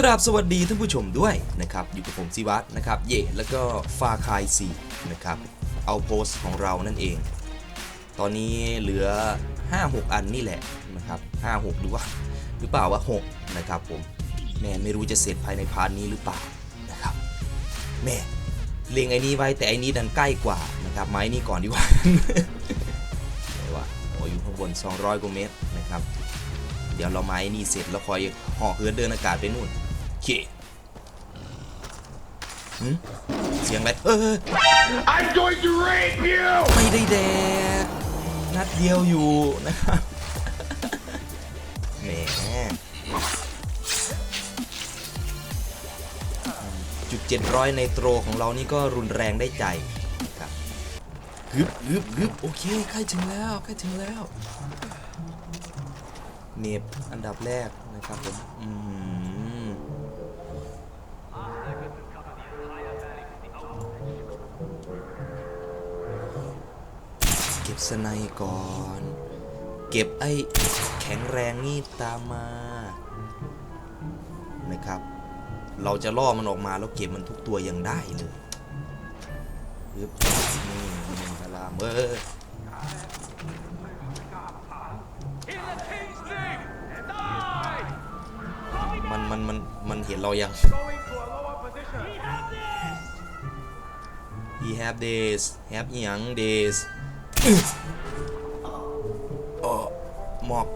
กราบสวัสดีท่านผู้ชมด้วยนะครับอยู่กับผมซีวัตนะครับเย่แล้วก็ฟาคายซีนะครับเอาโพสต์ของเรานั่นเอง ตอนนี้เหลือ 5-6 อันนี่แหละนะครับ5-6หรือว่าหรือเปล่าว่า6นะครับผมแม่ไม่รู้จะเสร็จภายในพาร์ทนี้หรือเปล่านะครับแม่เล็งไอ้นี้ไว้แต่ไอ้นี้ดันใกล้กว่านะครับไม้นี้ก่อนดีกว่าไหนวะโอ้อยู่ข้างบน 200กว่าเมตรนะครับ เดี๋ยวเราไม้นี่เสร็จแล้วคอยห่อเหินเดินอากาศไปนู่น เคหึเสียงอะไรเออ I'm going to rape you! ไม่ได้แดกนัดเดียวอยู่นะครับแหมจุดเจ็ดร้อยในโตรของเรานี่ก็รุนแรงได้ใจนะครับฮึบฮึบฮึบโอเคใกล้ถึงแล้วใกล้ถึงแล้วเนบอันดับแรกนะครับผมอืม สไนก่อน เก็บไอ้แข็งแรงนี่ตามมา นะครับ เราจะล่อมันออกมาแล้วเก็บมันทุกตัวยังได้เลยปึ๊บนี่หนึ่งพลามเออมันมันมันมันเห็นเรายัง he have this have อหยัง this อ๋อหมอก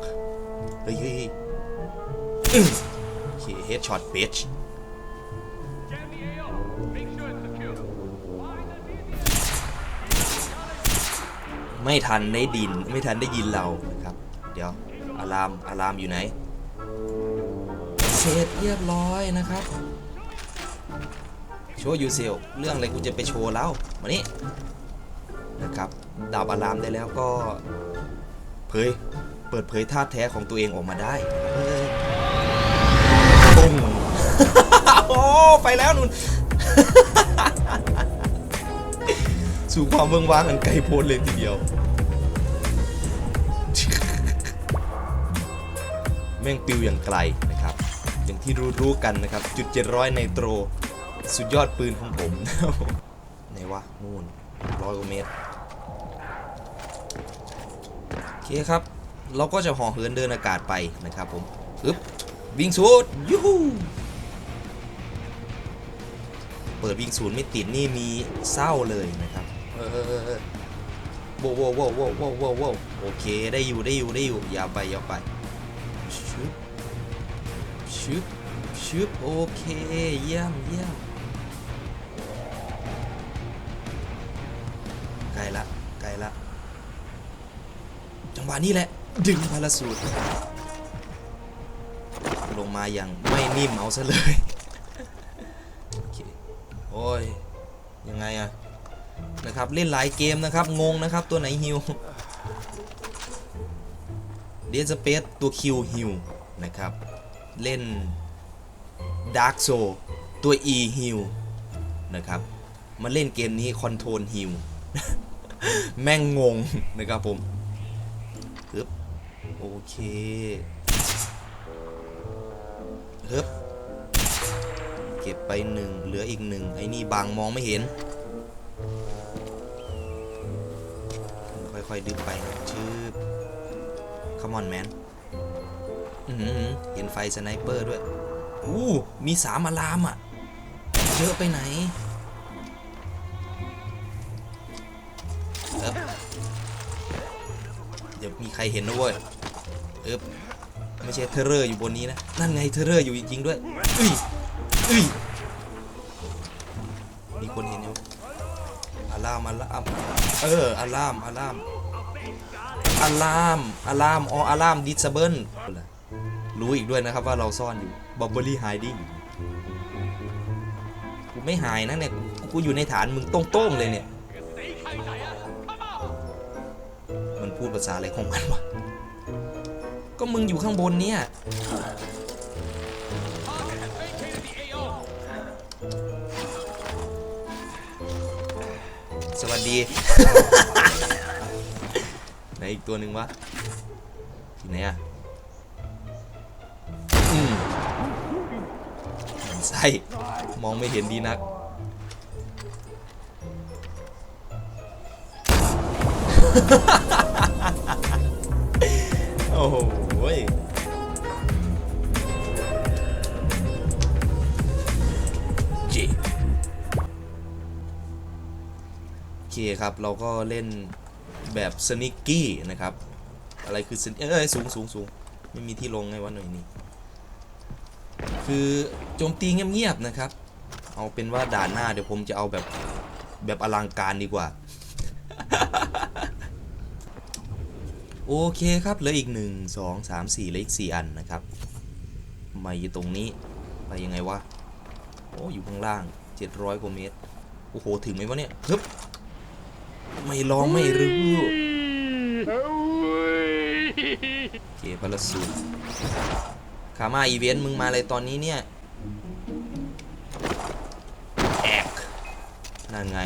เฮ้ยเฮ้ยโอเค headshot bitch ไม่ทันได้ดินไม่ทันได้ยินเรานะครับ เดี๋ยวอารามอารามอยู่ไหนเสร็จเรียบร้อยนะครับ โชว์ยูเซลเรื่องอะไรกูจะไปโชว์แล้วมานี่นะครับ ดาบอารามได้แล้วก็เผยเปิดเผยท่าแท้ของตัวเองออกมาได้เฮ้ยปุ้งโอ้ไปแล้วนุ่นสู่ความเมืองว้างอันไกลโพ้นเลยทีเดียว แม่งปิวอย่างไกลนะครับ อย่างที่รู้ๆกันนะครับ จุด700ไนโตร สุดยอดปืนของผมไหนวะนู่นร้อยกว่าเมตรโอ เคครับ เราก็จะห่อเหินเดินอากาศไปนะครับผมอึ๊บวิ่งสูดยูฮูเปิดวิ่งศูนย์ไม่ติดนี่มีเศร้าเลยนะครับเออเออเออเออโว้โว้โว้โว้โว้โว้โว้โอเคได้อยู่ได้อยู่ได้อยู่อย่าไปอย่าไปชึบชึบชึบโอเคเยี่ยมเยี่ยมใกล้ละ งหวะนี้แหละ ดึงพาราสูตรลงมาอย่างไม่นิ่มเอาซะเลยโอเคโอ้ย ยังไงอะนะครับ เล่นหลายเกมนะครับ งงนะครับ ตัวไหนฮิวเดสเปซตัวคิวฮิวนะครับ เล่นดาร์กโซตัว E ฮิวนะครับ มาเล่นเกมนี้คอนโทรลฮิวแม่งงงนะครับผม เคฮึบเก็บไปหนึ่งเหลืออีกหนึ่งไอ้นี่บางมองไม่เห็น ค่อยๆดึงไปชืบ come on man อื้อหือเห็นไฟสไนเปอร์ด้วย อู้ มีสามอะลามอะ เยอะไปไหนเอิบเดี๋ยวมีใครเห็นนะเว้ย เอิบไม่ใช่เทเรอร์อยู่บนนี้นะ นั่นไงเทเรอร์อยู่จริงๆด้วยอุ้ยอุ้ยมีคนเห็นอยู่อะลามอะลามเอออะลามอะลามอะลามอะลามอ๋ออะลามดิสเบิลรู้อีกด้วยนะครับว่าเราซ่อนอยู่บับเบอรี่ไฮดิ้งกูไม่หายนะเนี่ยกูอยู่ในฐานมึงโต้งๆเลยเนี่ย มันพูดภาษาอะไรของมันวะ ก็มึงอยู่ข้างบนเนี่ยสวัสดี ไหนอีกตัวหนึ่งวะที่ไหนอะอืมไส้มองไม่เห็นดีนักโอ้โหยเจโอเคครับ เราก็เล่นแบบสนิกกี้นะครับ อะไรคือสนิเอ้ยสูงสูงสูงไม่มีที่ลงไงวะหน่อยนี้คือโจมตีเงียบๆนะครับ เอาเป็นว่าด่านหน้าเดี๋ยวผมจะเอาแบบแบบอลังการดีกว่า โอเคครับเหลืออีก 1 2 3 4เหลืออีก 4 อันนะครับ มาอยู่ตรงนี้ไปยังไงวะโอ้อยู่ข้างล่าง 700กว่าเมตรโอ้โหถึงไหมวะเนี่ยฮึบไม่ลองไม่รู้โอเคพลสูตรขามาอีเวนต์มึงมาอะไรตอนนี้เนี่ยแอกนั่นไง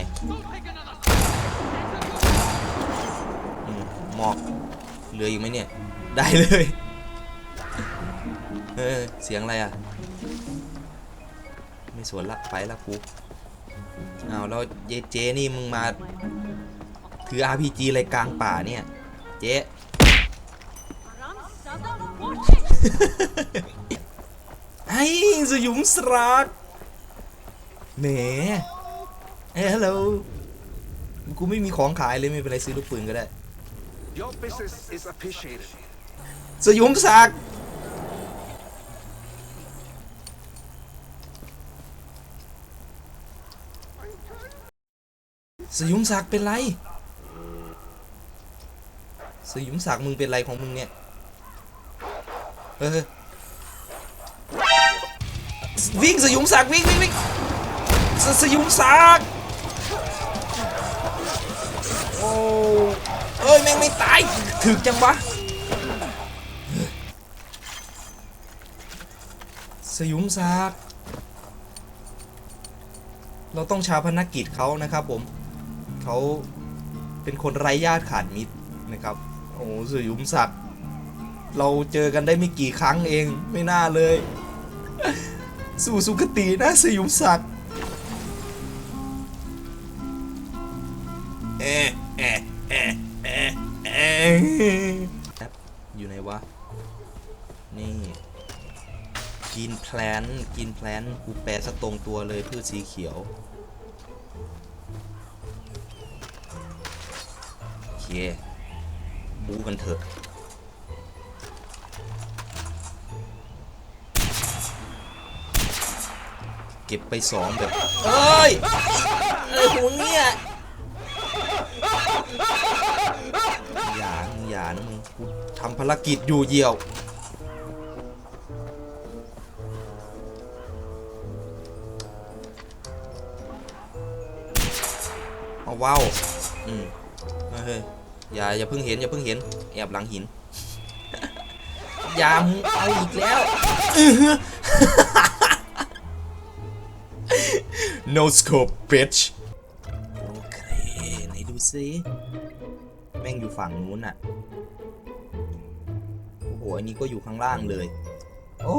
หมอก เหลืออยู่ไหมเนี่ย ได้เลยเออเสียงอะไรอะ ไม่สวนละไปละกูอ้าวแล้วเยเจนี่มึงมาถือ RPG อะไรกลางป่าเนี่ย เจ๊ไอ้สยุมสรักแหมเอ้ฮัลโหลกูไม่มีของขายเลยไม่เป็นไรซื้อลูกปืนก็ได้ Your business is appreciated. สยุมศักดิ์สยุมศักดิ์เป็นไร สยุมศักดิ์มึงเป็นไรของมึงเนี่ย เออ วิ่งสยุมศักดิ์วิ่งวิ่งวิ่งสยุมศักดิ์โอ้ เอ้ยแม่งไม่ตายถึกจังวะสยุมศักเราต้องชาพนักิจเขานะครับผมเขาเป็นคนไร้ญาติขาดมิตรนะครับ โอ้สยุมศักดิ์เราเจอกันได้ไม่กี่ครั้งเองไม่น่าเลย สู่สุคตินะสยุมศักดิ์เอะเอะเอะ เอะเอยู่ไหนวะ นี่ กินแพลนกินแพลนกูแปลซะตรงตัวเลยพืชสีเขียวโอเคบูกันเถอะเก็บไปสองแบบ เอ้ย อะไรของเนี่ย อย่านะมึงกูทำภารกิจอยู่เยี่ยว เอาว้าวอืมเฮ้ยอย่าอย่าเพิ่งเห็นอย่าเพิ่งเห็น แอบหลังหิน อย่ามึงเอาอีกแล้ว no scope bitch โอเค ไหนดูซิ แม่งอยู่ฝั่งนู้นอะ อ้โหอันนี้ก็อยู่ข้างล่างเลย โอ้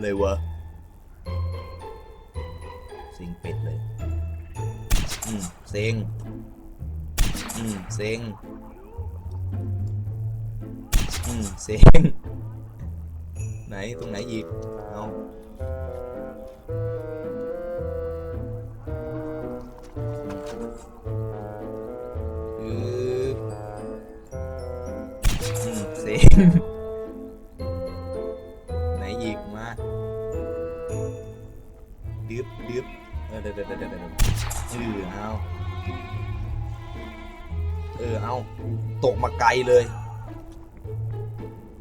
เลยวะสิงเป็ดเลย อืมเซ็งอืมเซ็งอืมเซ็งไหน ตรงไหนอีก เอาอืออืมเซ็ง เออเอาเออเอาตกมาไกลเลย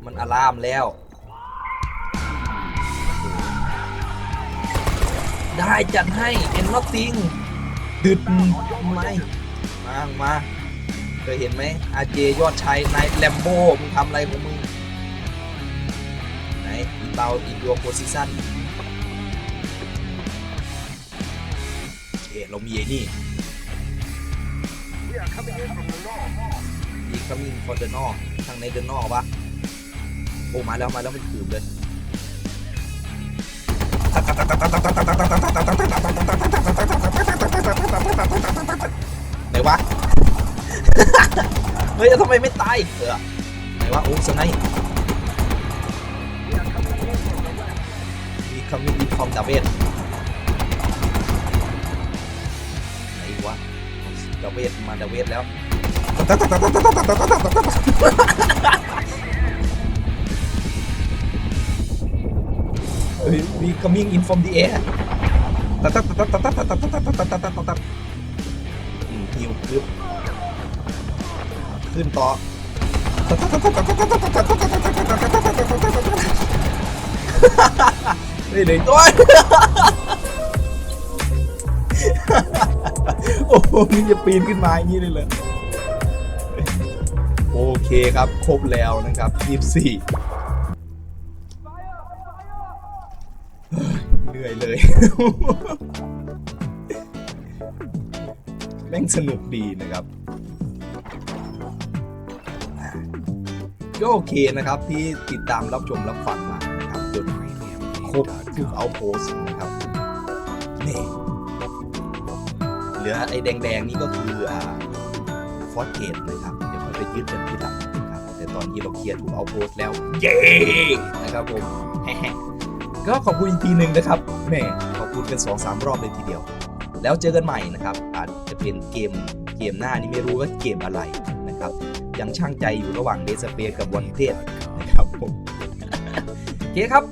มันอารามแล้ว ได้จัดให้เอ็นนอตติงดึดไม่มามาเคยเห็นไหมอาเจยอดชัยนายแลมโบ้มึงทำอะไรของมึงไหนอีเตาอีดัวโพซิชัน เอเรามีไอ้นี่ We are coming in from the north. อีกก็มีคอนเดนอกทางในเดนนอกปะโอ้มาแล้วมาแล้วมันถือเลยไหนวะ เฮ้ยทำไมไม่ตายเออไหนวะโอ้สไนมีคำนี้มีคอมดาเวท ดาเวทมาดาเวทแล้วเฮ้ยมี coming in from the air ตัดตัดตัดตัดตัดตัดตัดตัดตัดตัดตัดตัดตัดฮิวขึ้นขึ้นต่อนี่เลยตัว โอ้โหมึงจะปีนขึ้นมาอย่างนี้เลยเหรอโอเคครับ ครบแล้วนะครับ24เหนื่อยเลย แม่งสนุกดีนะครับ ก็โอเคนะครับที่ติดตามรับชมรับฟังมานะครับจนครบทุกเอาโพสนะครับนี่ เหลือไอ้แดงๆนี่ก็คืออ่าฟอสเกตนะครับ เดี๋ยวค่อยไปยึดกันทีหลังนะครับ แต่ตอนนี้เราเคลียร์ทุกเอาโพสแล้ว เย้นะครับผมก็ขอบคุณอีกทีหนึ่งนะครับแหม่ขอบคุณกันสองสามรอบเลยทีเดียว แล้วเจอกันใหม่นะครับอาจจะเป็นเกมเกมหน้านี่ไม่รู้ว่าเกมอะไรนะครับ ยังช่างใจอยู่ระหว่างเดสเปกับวันเพศนะครับผมโอเคครับ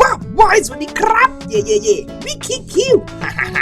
ว้าววายสวัสดีครับ เย่เย่เย่วิคิคิวฮ่าฮ่า